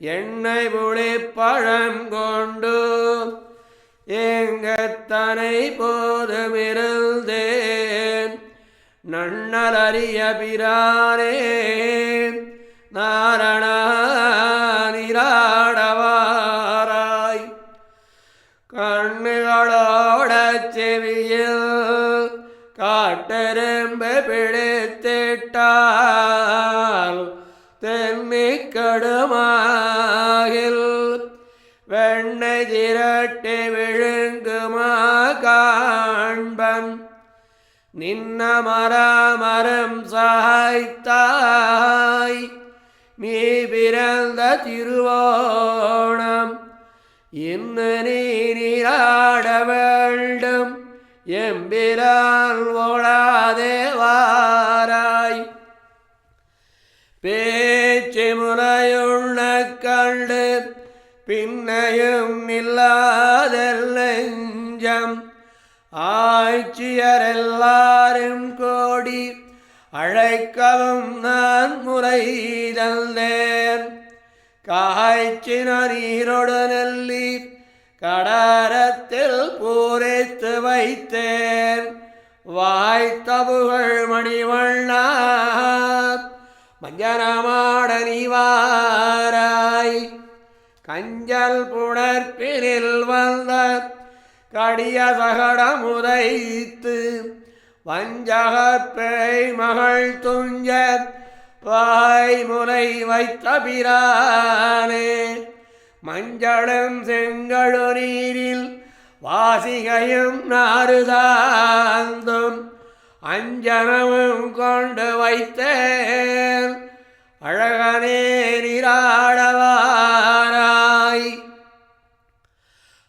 எண்ணெய் புளி பழம் கொண்டு எங்கத்தனை போதுமிருந்தேன் நன்னலறிய பிரானே நாரணானிராடவாராய் கண்ணுகளோட செவியில் காட்டெரும்பு பிடித்திட்டால் தென்னிக்கடுமாகில் வெண்ணை திரட்டி விழுங்குமா காண்பன். நின்ன மரமரம் சாய்த்தாய் நீ பிறந்த திருவோணம். இன்னு நீ நீராட வேண்டும் எம்பிரால் ஓடாதேவாராய் பே பேச்சு முறையுள்ள கண்டு பின்னையும் இல்லாதெல்லஞ்சம் ஆட்சியர் எல்லாரும் கோடி அழைக்கவும் நான் முறை தந்தேன் காய்ச்சின நீரோடு நெல்லி கடாரத்தில் பூரித்து வைத்தேன். வாய்த்தபுகள் மணிவண்ணா மஞ்சனமாட நீவாராய் கஞ்சல் புணர்ப்பினில் வந்த கடிய சகடமுதைத்து வஞ்சகப்பேய் மகள் துஞ்ச பாய்முனை வைத்த பிரானே. மஞ்சளும் செங்கழு நீரில் வாசிகையும் நாறுதாந்தும் அஞ்சனமும் கொண்டு வைத்த அழகனே நீராடவாராய்.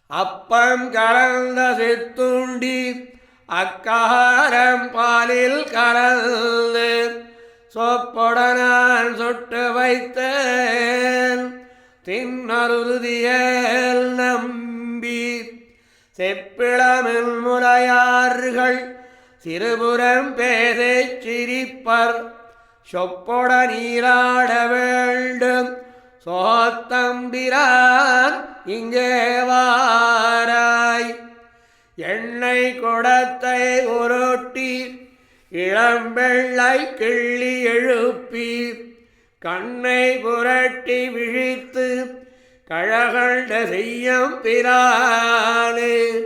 அப்பம் கலந்த சித்துண்டி அக்காரம் பாலில் கலந்து சொப்புடனான் சுட்டு வைத்தேன். தின்னருதியல் நம்பி செப்பிளமில் முறையார்கள் சிறுபுறம் பேசச் சிரிப்பர். சொப்பொட நீராட வேண்டும். சோத்தம்பிரான் இங்கே வாராய். எண்ணெய் குடத்தை உருட்டி இளம்பெள்ளை கிள்ளி எழுப்பி கண்ணை புரட்டி விழித்து கழகண்ட செய்யும் பிரானே.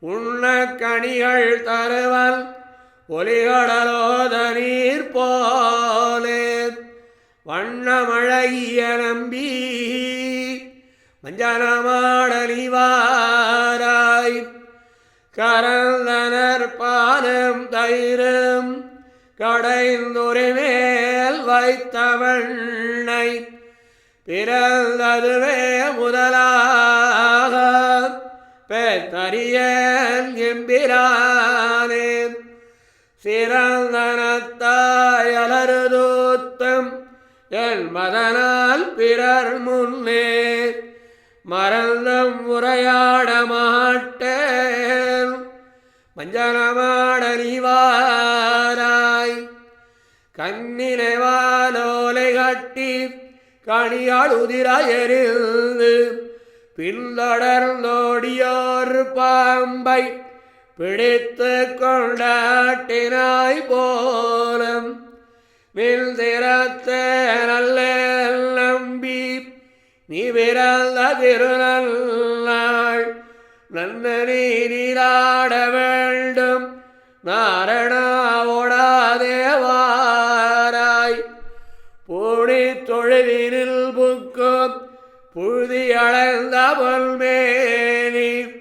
உண்ண கனிகள் தருவல் ஒலிகடலோத நீர் போலே வண்ணமழகிய நம்பி மஞ்சனமாடலிவாராய். கரந்தனர் பாலம் தயிரும் கடைந்துரிமேல் வைத்தவண்ணை. பிறந்ததுவே முதலாக பெத்தரியன் எம்பிரானே. சிறந்தனத்தாயலருதூத்தம் என் மதனால் பிறர் முன்னே. மறந்தம் உரையாட மாட்டேன். மஞ்சனமாட நீவாராய். கண்ணினைவாலோலை கட்டி கணியால் உதிராயறிந்து பின்தொடர்ந்தோடியோர் பாம்பை பிடித்து கொண்டாட்டினாய் போலும். வில் திறத்த நல்ல நம்பி நீ பிறந்த திருநல்லாள். நன்ன நீராட வேண்டும். நாரணாவோடாதேவாராய் பூடி தொழுதினில் புக்கும் புழுதி அளந்த பொல்மேனி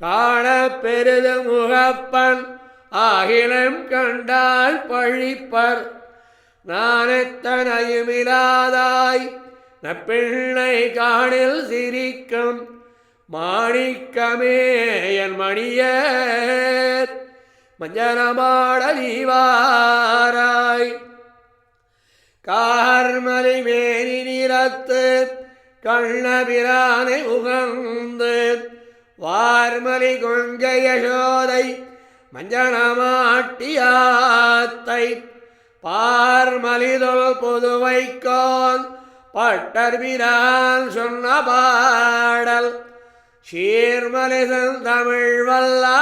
காண பெரிது முகப்பன் ஆகிலம் கண்டால் பழிப்பர். நானத்தனையுமிலாதாய் நப்பிள்ளை காணில் சிரிக்கும். மாணிக்கமே என் மணியர் மஞ்சனமாட நீவாராய். கார்மலை மேனி நிறத்து கண்ணபிரானை உகந்து வார்மலி கொங்கை யசோதை மஞ்சனமாட்டியாத்தை பார்மலிதொல் புதுவைக்கோன் பட்டர்பிரான் சொன்ன பாடல். சீர்மலிசன் தமிழ் வல்லா